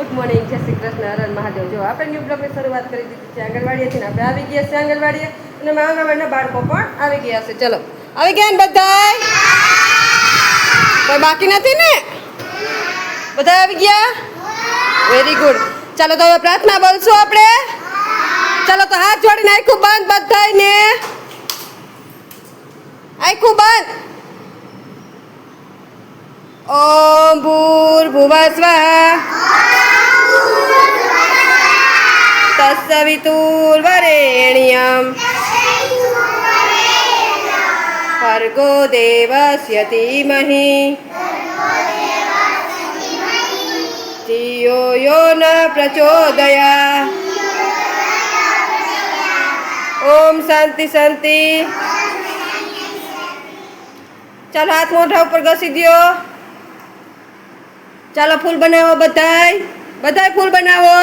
Good morning જય શ્રી કૃષ્ણ હરણ મહાદેવ. જો આપણે ન્યૂ બ્લોગની શરૂઆત કરી દીધી છે, આંગણવાડીએથી આપણે આવી ગયા છે આંગણવાડીએ અને આંગણવાડીના બાળકો પણ આવી ગયા છે. ચલો, આવી ગયા ને બધા કોઈ બાકી નથી ને? બધા આવી ગયા? વેરી ગુડ ચાલો તો હવે પ્રાર્થના બોલશું આપણે. ચાલો તો હાથ જોડીને આખું બંધ બધાયને. આખું બંધ. ઓમ ભૂર્ભુવઃ સ્વાહા તત્સવિતુર્વરેણ્યમ ભર્ગો દેવસ્ય ધીમહિ ધિયો યો ન પ્રચોદયા ઓમ શાંતિ શાંતિ ચાલો હાથ મોઢા ઉપર ઘસી દ્યો ચાલો ફૂલ બનાવો બધાય બધાય ફૂલ બનાવો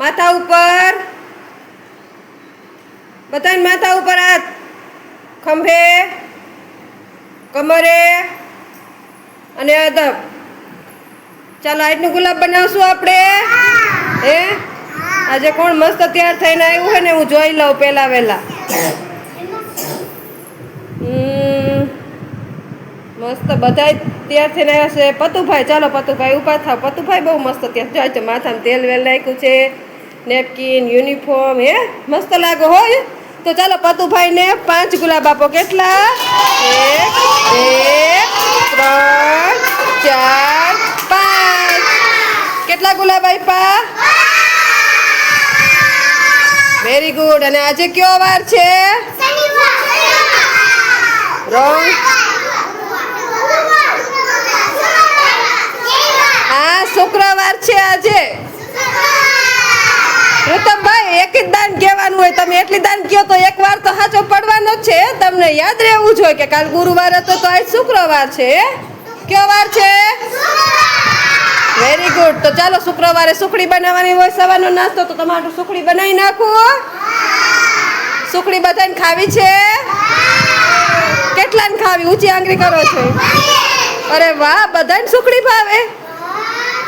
માથા ઉપર. બધાને માથા ઉપર હાથ. ખંભે, કમરે અને અદબ ચાલો આજનું ગુલાબ બનાવશું આપણે. હે? આજે કોણ મસ્ત તૈયાર થઈને આવ્યું હોય ને, હું જોઈ લઉં પહેલા વહેલા. મસ્ત બધા તૈયાર થઈને આવ્યા છે. પતુભાઈ, ચાલો, પતુભાઈ, ઊભા થાવ પતુભાઈ બહુ મસ્ત તૈયાર. જાય છે માથામાં તેલ વેલ નાખ્યું છે. નેપકિન યુનિફોર્મ હે? મસ્ત લાગો હોય? તો ચાલો પતુભાઈને પાંચ ગુલાબ આપો. કેટલા? એક બે ત્રણ ચાર પાંચ. કેટલા ગુલાબ આપ્યા વેરી ગુડ અને આજે કયો વાર છે? રોંગ. હા શુક્રવાર છે આજે. ઋતમભાઈ એક જ દાન કહેવાનું હોય. તમે એટલી દાન કહો તો એક વાર તો સાચો પડવાનો જ છે. તમને યાદ રહેવું જોઈએ કે કાલ ગુરુવાર હતો તો આજ શુક્રવાર છે. કયો વાર છે? વેરી ગુડ તો ચાલો શુક્રવારે સુખડી બનાવવાની હોય, સવારનો નાસ્તો તો તમારું સુખડી બનાવી નાખું સુખડી બધાને ખાવી છે? કેટલાને ખાવી? ઊંચી આંગળી કરો છો. અરે વાહ, બધાને સુખડી ભાવે.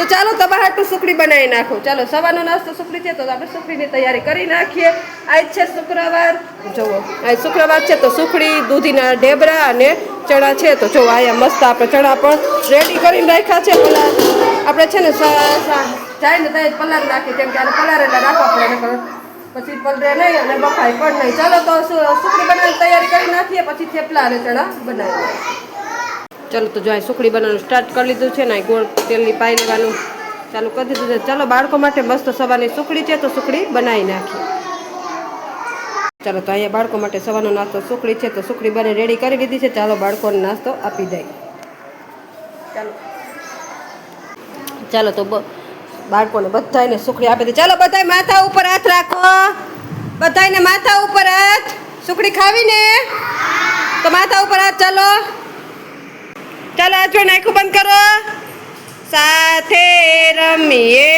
તો ચાલો તમારા હાટું સુખડી બનાવી નાખો. ચાલો, સવારનો નાસ્તો સુખડી છે તો આપણે સુખડીની તૈયારી કરી નાખીએ. આજ છે શુક્રવાર. જુઓ, આજ શુક્રવાર છે તો સુખડી, દૂધીના ઢેબરા અને ચણા છે તો જો અહીંયા મસ્ત આપણે ચણા પણ રેડી કરીને રાખ્યા છે પેલા. આપણે છે ને જાય ને ત્યાં પલાર નાખીએ, કેમ કે આને પલાર રાખવા પડે, નકર પછી પલરે નહીં અને બફાય પણ નહીં. ચાલો તો સુખડી બનાવવાની તૈયારી કરી નાખીએ, પછી થેપલા અને ચણા બનાવીએ. ચાલો તો જો સુખડી બનાવવાનું સ્ટાર્ટ કરી લીધું છે ને અહીં ગોળ તેલની પાઈ લેવાનું ચાલુ કરી દીધું છે. ચાલો બાળકો માટે મસ્ત સવારની સુખડી છે તો સુખડી બનાવી નાખીએ ચાલો તો અહીંયા બાળકો માટે સવારનો નાસ્તો સુખડી છે તો સુખડી બને રેડી કરી દીધી છે. ચાલો બાળકોને નાસ્તો આપી દઈએ ચાલો. ચાલો તો બાળકોને બધાને સુખડી આપી દે. ચાલો બધાય માથા ઉપર હાથ રાખો. બધાયને માથા ઉપર હાથ. સુખડી ખાવીને તો માથા ઉપર હાથ ચાલો. ચાલો જો નાખું બંધ કરો. સાથે રમીએ.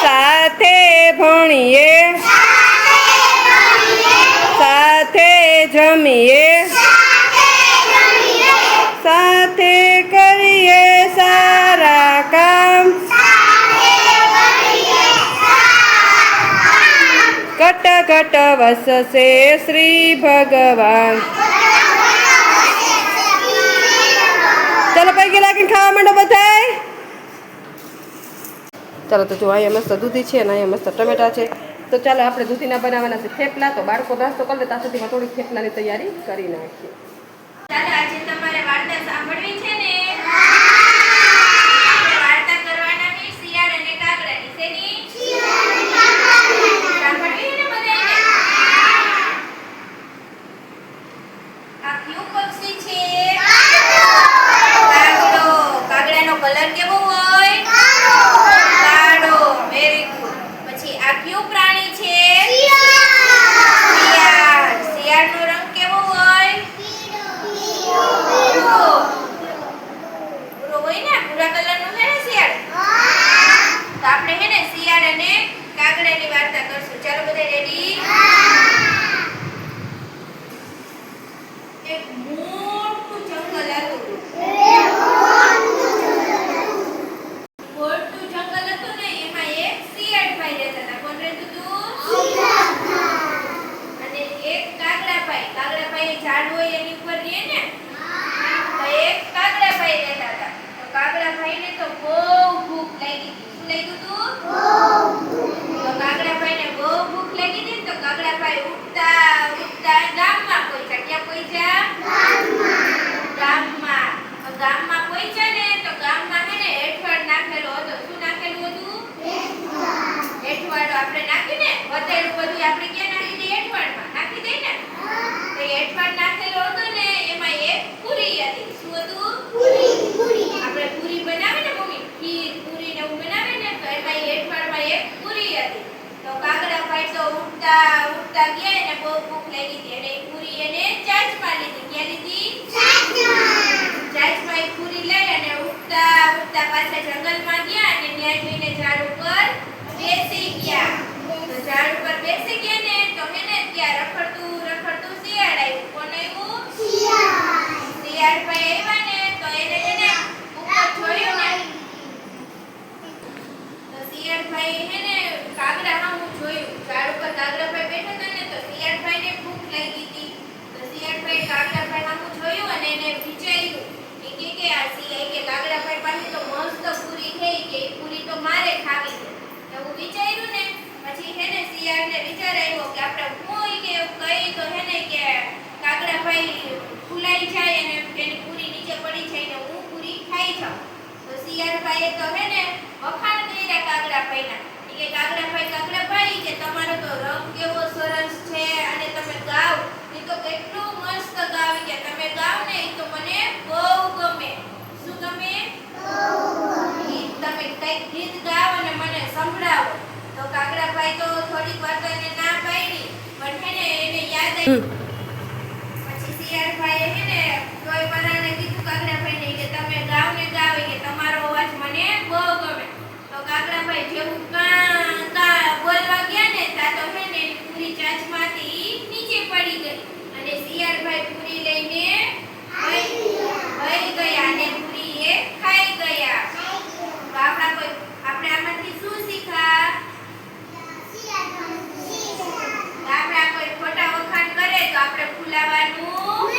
સાથે ભણીએ. સાથે જમીએ. સાથે કરીએ સારા કામ. કટ કટ વસશે શ્રી ભગવાન ચાલો પૈકી લાગીને ખાવા માંડો બધાય? ચાલો તો જો અહીંયા મસ્ત દૂધી છે અને અહીંયા મસ્ત ટમેટા છે. તો ચાલો આપણે દૂધીના બનાવવાના છે થેપલા. તો બાળકો નાસ્તો કરી લે ત્યાં સુધીમાં થોડીક થેપલાની તૈયારી કરી નાખીએ. ચાલો આજે તમારે વાર્તા સાંભળવી છે ને આપણે વાર્તા કરવાના છે શિયાળ અને કાગડાની શેની સાંભળવી ને બધાને આ કયું પક્ષી છે કાગડો કાગડાનો કલર કેવો હોય કાળો વેરી ગુડ પછી આ કયું પ્રાણી છે શિયાળ શિયાળનો રંગ કેવો હોય ગામમાં પહોંચ્યા ને તો ગામમાં હે ને હેઠવાડ નાખેલો હતો શું નાખેલું હતું હેઠવાડ આપણે નાખ્યું ને વધેલું બધું આપણે ક્યાં નાખી દઈએ હેઠવાડમાં નાખી દઈએ ને તો હેઠવાડ નાખેલો હતો ને એમાં એક પૂરી હતી શું હતું આપણે પૂરી બનાવે ને મમ્મી ખીર પૂરી ને એવું બનાવે ને તો એમાં એ હેઠવાડમાં એક પૂરી હતી તો કાગડાભાઈ તો ઉઠતા ઉઠતા ગયા ને બહુ ભૂખ લાગી હતી. એટલે પૂરી એને ચાંચમાં લીધી. ક્યાં લીધી? ચાંચમાં. એ પૂરી લઈ અને ઉઠતા ઉઠતા પાછા જંગલમાં ગયા અને ત્યાં જઈને ઝાડ ઉપર બેસી ગયા. તો ઝાડ ઉપર બેસી ગયા ને તો એને ત્યાં રખડતું રખડતું શિયાળ આવ્યું. કોણ આવ્યું? શિયાળભાઈ આવ્યા ને તો એને એને ઉપર જોયું ને. તો શિયાળભાઈ હે ને કાગડા સામું જોયું ઝાડ ઉપર કાગડાભાઈ બેઠા હતા ને તો શિયાળભાઈને ભૂખ લાગી હતી. તો શિયાળભાઈ કાગડાભાઈ સામું જોયું અને એને વિચાર્યું કે કે કે આ શિયાળ કે કાગડાભાઈ પાસે તો મસ્ત પૂરી થઈ કે પૂરી તો મારે ખાવી છે. એવું વિચાર્યું ને, પછી હે ને શિયાળને વિચાર આવ્યો કે આપણે કોઈ કે કહી તો હે ને કે કાગડાભાઈ ફૂલાઈ જાય અને એની પૂરી નીચે પડી જાય ને હું પૂરી ખાઈ જાઉં. તો શિયાળભાઈએ તો હે ને વખાણ કર્યા કાગડાભાઈના કે કાગડાભાઈ કાગડાભાઈ કે તમારો તો રંગ કેવો સરસ છે અને તમે ગાવ એ તો કેટલું મસ્ત ગાવ કે તમે ગાવ ને એ તો મને બહુ ગમે. શું ગમે? ઈ તમે કંઈક ગીત ગાવ અને મને સંભળાવો. તો કાગડાભાઈ તો થોડીક વાતો એને ના પાડી પણ હે ને એને યાદ આવ્યું પછી શિયાળભાઈએ હે ને તોય વરાને કીધું કાગડાભાઈને કે તમે ગાવ ને ગાવ કે તમારો અવાજ મને બહુ ગમે તો કાગડાભાઈ જેવું કા કા બોલવા ગયા ને તા તો હે ને એની પૂરી ચાંચમાંથી નીચે પડી ગઈ અને શિયાળભાઈ પૂરી લઈને વહી વહી ગયા અને પૂરી એ ખાઈ ગયા તો આપણા કોઈ આપણે આમાંથી શું શીખા આપણા કોઈ ખોટા વખાણ કરે તો આપણે ફૂલાવાનું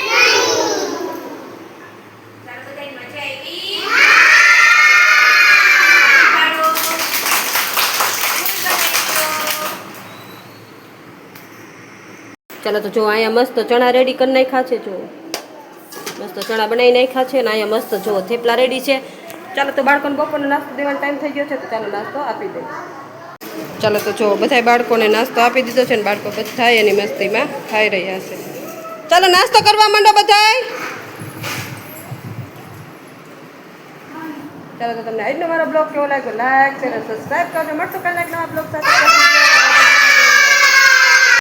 ચાલો બધાને મજા આવી પાડો. ફૂલ બનાવ્યો. ચાલો તો જો અહીંયા મસ્ત ચણા રેડી કરી નાખ્યા છે જો મસ્ત ચણા બનાવી નાખ્યા છે અને અહીંયા મસ્ત જો થેપલા રેડી છે ચાલો તો બાળકોને બપોરનો નાસ્તો દેવાનો ટાઈમ થઈ ગયો છે તો ચાલો નાસ્તો આપી દઈએ ચાલો તો જો બધા બાળકોને નાસ્તો આપી દીધો છે ને બાળકો બધા એની મસ્તીમાં ખાઈ રહ્યા છે. ચાલો નાસ્તો કરવા માંડો બધાય. ચાલો તો તમને આજનો મારો બ્લોગ કેવો લાગ્યો? લાઈક શેર સબસ્ક્રાઈબ કરજો. મળશું કાલે નવા બ્લોગ સાથે.